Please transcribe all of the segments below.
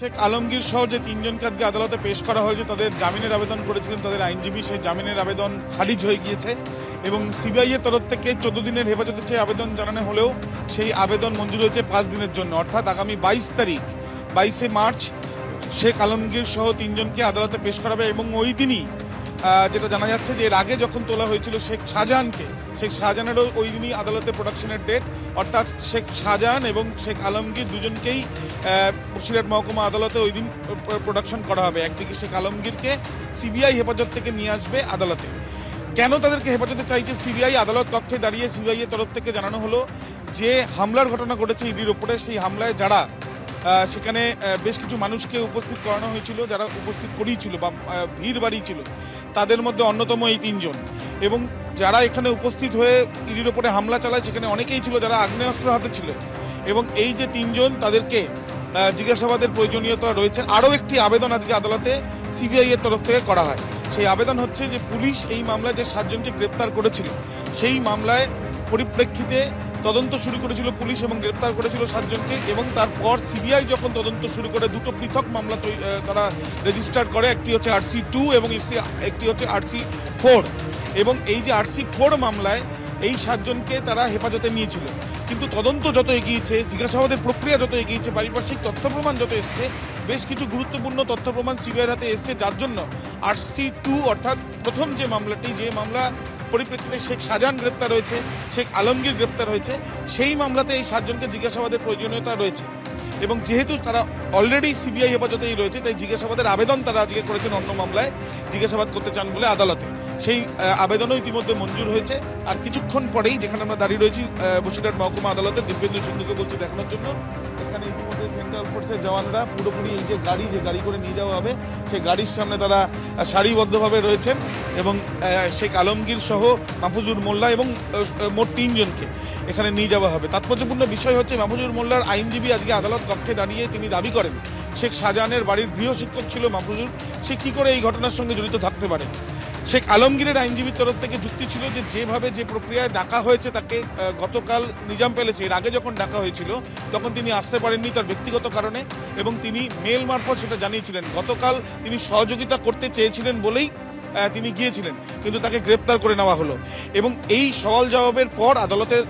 শেখ আলমগীর সহ যে তিনজনকে আজকে আদালতে পেশ করা হয়েছে, তাদের জামিনের আবেদন করেছিলেন তাদের আইনজীবী। সেই জামিনের আবেদন খারিজ হয়ে গিয়েছে এবং সিবিআই এর তরফ থেকে চোদ্দ দিনের হেফাজতে চেয়ে আবেদন জানানো হলেও সেই আবেদন মঞ্জুর হয়েছে পাঁচ দিনের জন্য। অর্থাৎ আগামী বাইশ তারিখ, বাইশে মার্চ শেখ আলমগীর সহ তিনজনকে আদালতে পেশ করা হবে এবং ওই দিনই যেটা জানা যাচ্ছে যে এর আগে যখন তোলা হয়েছিল শেখ শাহজাহানকে, শেখ শাহজাহানেরও ওই দিনই আদালতে প্রোডাকশনের ডেট অর্থাৎ শেখ শাহজাহান এবং শেখ আলমগীর দুজনকেই বসিরহাট মহকুমা আদালতে ওই দিন প্রোডাকশন করা হবে। একদিকে শেখ আলমগীরকে সিবিআই হেফাজত থেকে নিয়ে আসবে আদালতে। কেন তাদেরকে হেফাজতে চাইছে সিবিআই? আদালত কক্ষে দাঁড়িয়ে সিবিআই তরফ থেকে জানানো হলো যে, হামলার ঘটনা ঘটেছে ইডির ওপরে সেই হামলায় যারা সেখানে বেশ কিছু মানুষকে উপস্থিত করানো হয়েছিল, যারা উপস্থিত করিয়েছিল বা ভিড় বাড়িয়েছিল তাদের মধ্যে অন্যতম এই তিনজন। এবং যারা এখানে উপস্থিত হয়ে ইডির ওপরে হামলা চালায়, সেখানে অনেকেই ছিল যারা আগ্নেয়াস্ত্র হাতে ছিল। এবং এই যে তিনজন, তাদেরকে জিজ্ঞাসাবাদের প্রয়োজনীয়তা রয়েছে। আরও একটি আবেদন আজকে আদালতে সিবিআই এর তরফ থেকে করা হয়। সেই আবেদন হচ্ছে যে, পুলিশ এই মামলায় যে সাতজনকে গ্রেপ্তার করেছিল, সেই মামলায় পরিপ্রেক্ষিতে তদন্ত শুরু করেছিল পুলিশ এবং গ্রেপ্তার করেছিল সাতজনকে এবং তারপর সিবিআই যখন তদন্ত শুরু করে, দুটো পৃথক মামলা তারা রেজিস্টার করে, একটি হচ্ছে আরসি টু এবং একটি হচ্ছে আরসি ফোর এবং এই যে আরসি ফোর মামলায় এই সাতজনকে তারা হেফাজতে নিয়েছিল। কিন্তু তদন্ত যত এগিয়েছে, জিজ্ঞাসাবাদের প্রক্রিয়া যত এগিয়েছে, পারিপার্শ্বিক তথ্য প্রমাণ যত এসছে, বেশ কিছু গুরুত্বপূর্ণ তথ্য প্রমাণ সিবিআইয়ের হাতে এসছে, যার জন্য আরসি টু অর্থাৎ প্রথম যে মামলাটি, যে মামলা পরিপ্রেক্ষিতে শেখ শাহজাহান গ্রেপ্তার হয়েছে, শেখ আলমগীর গ্রেপ্তার হয়েছে, সেই মামলাতে এই সাতজনকে জিজ্ঞাসাবাদের প্রয়োজনীয়তা রয়েছে। এবং যেহেতু তারা অলরেডি সিবিআই হেফাজতেই রয়েছে, তাই জিজ্ঞাসাবাদের আবেদন তারা আজকে করেছেন অন্য মামলায় জিজ্ঞাসাবাদ করতে চান বলে আদালতে। সেই আবেদনও ইতিমধ্যে মঞ্জুর হয়েছে। আর কিছুক্ষণ পরেই যেখানে আমরা দাঁড়িয়ে রয়েছি বসিরহাট মহকুমা আদালতে দিব্যেন্দু সিন্ধুকে বলছি দেখানোর জন্য। এখানে ইতিমধ্যে সেন্ট্রাল ফোর্সের জওয়ানরা পুরোপুরি এই যে গাড়ি যে গাড়ি করে নিয়ে যাওয়া হবে, সেই গাড়ির সামনে তারা সারিবদ্ধভাবে রয়েছেন। এবং শেখ আলমগীর সহ মাহফুজুর মোল্লা এবং মোট তিনজনকে এখানে নিয়ে যাওয়া হবে। তাৎপর্যপূর্ণ বিষয় হচ্ছে মাহফুজুর মোল্লার আইনজীবী আজকে আদালত কক্ষে দাঁড়িয়ে তিনি দাবি করেন, শেখ শাহজাহানের বাড়ির গৃহ শিক্ষক ছিল মাহফুজুর, সে কী করে এই ঘটনার সঙ্গে জড়িত থাকতে পারে? শেখ আলমগীরের আইনজীবীর তরফ থেকে যুক্তি ছিল যে যেভাবে যে প্রক্রিয়ায় ডাকা হয়েছে তাকে গতকাল নিজাম পেলেছে এর আগে যখন ডাকা হয়েছিল, তখন তিনি আসতে পারেননি তার ব্যক্তিগত কারণে এবং তিনি মেল মারফত সেটা জানিয়েছিলেন। গতকাল তিনি সহযোগিতা করতে চেয়েছিলেন বলেই তিনি গিয়েছিলেন, কিন্তু তাকে গ্রেপ্তার করে নেওয়া হলো। এবং এই সওয়াল জবাবের পর আদালতের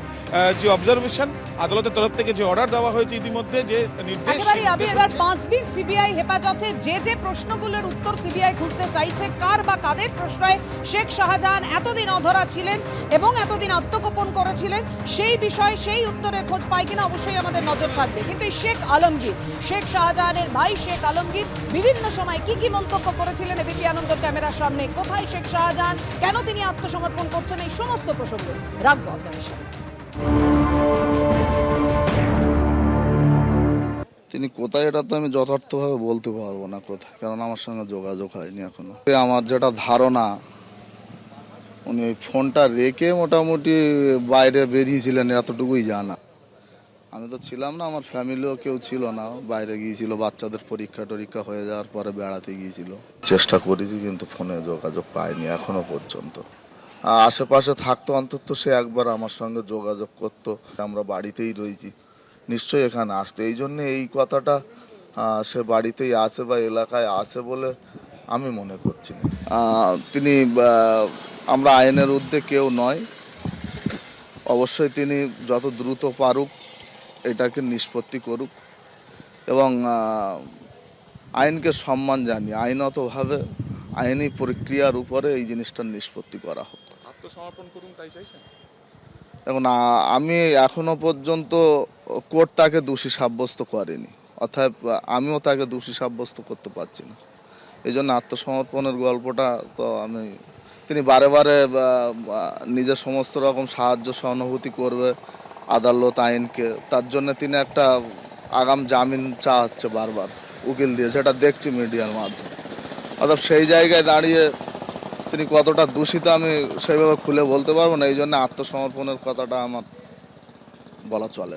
যে অবজারভেশন আদালতের তরফ থেকে যে অর্ডার দেওয়া হয়েছে ইতিমধ্যে যে নির্দেশ আমি এবার পাঁচ দিন সিবিআই হেফাজতে যে যে প্রশ্নগুলোর উত্তর সিবিআই খুঁজতে চাইছে কার বা কাদের প্রশ্রয়ে শেখ শাহজাহান এতদিন অধরা ছিলেন এবং এতদিন আত্মগোপন করেছিলেন সেই বিষয়ে সেই উত্তরের খোঁজ পাই কিনা অবশ্যই আমাদের নজর থাকবে। কিন্তু এই শেখ আলমগীর শেখ শাহজাহানের ভাই শেখ আলমগীর বিভিন্ন সময় কি কি মন্তব্য করেছিলেন এবিপি আনন্দ ক্যামেরার সামনে? কোথায় শেখ শাহজাহান? কেন তিনি আত্মসমর্পণ করছেন? এই সমস্ত প্রসঙ্গ রাখব আপনাদের সামনে। তিনি কোথায় এটা তো আমি যথার্থভাবে বলতে পারব না কোথায়, কারণ আমার সঙ্গে যোগাযোগ হয়নি এখনও। আমার যেটা ধারণা, উনি ওই ফোনটা রেখে মোটামুটি বাইরে বেরিয়েছিলেন, এতটুকুই জানা। আমি তো ছিলাম না, আমার ফ্যামিলিও কেউ ছিল না, বাইরে গিয়েছিল, বাচ্চাদের পরীক্ষা টরীক্ষা হয়ে যাওয়ার পরে বেড়াতে গিয়েছিল। চেষ্টা করেছি কিন্তু ফোনে যোগাযোগ পাইনি এখনও পর্যন্ত। আশেপাশে থাকতো, অন্তত সে একবার আমার সঙ্গে যোগাযোগ করতো। আমরা বাড়িতেই রয়েছি, নিশ্চয়ই এখানে আসতো। এই জন্য এই কথাটা সে বাড়িতেই আসে বা এলাকায় আসে বলে আমি মনে করছি না। তিনি আমরা আইনের ঊর্ধ্বে কেউ নয়। অবশ্যই তিনি যত দ্রুত পারুক এটাকে নিষ্পত্তি করুক এবং আইনকে সম্মান জানি আইনতভাবে আইনি প্রক্রিয়ার উপরে এই জিনিসটার নিষ্পত্তি করা হোক। আত্মসমর্পণ করুন, তাই চাইছেন? এখন আমি এখনও পর্যন্ত কোর্ট তাকে দোষী সাব্যস্ত করেনি। অর্থাৎ আমিও তাকে দোষী সাব্যস্ত করতে পারছি না। এই জন্য আত্মসমর্পণের গল্পটা তো আমি, তিনি বারে বারে নিজের সমস্ত রকম সাহায্য, সহানুভূতি করবে, আদালত, আইনকে। তার জন্য তিনি একটা আগাম জামিন চাচ্ছে বারবার, উকিল দিয়ে, যেটা দেখছি মিডিয়ার মাধ্যমে। অর্থাৎ সেই জায়গায় দাঁড়িয়ে তিনি কতটা দূষিত আমি সেইভাবে খুলে বলতে পারব না এই জন্য আত্মসমর্পণের কথাটা আমার বলা চলে না।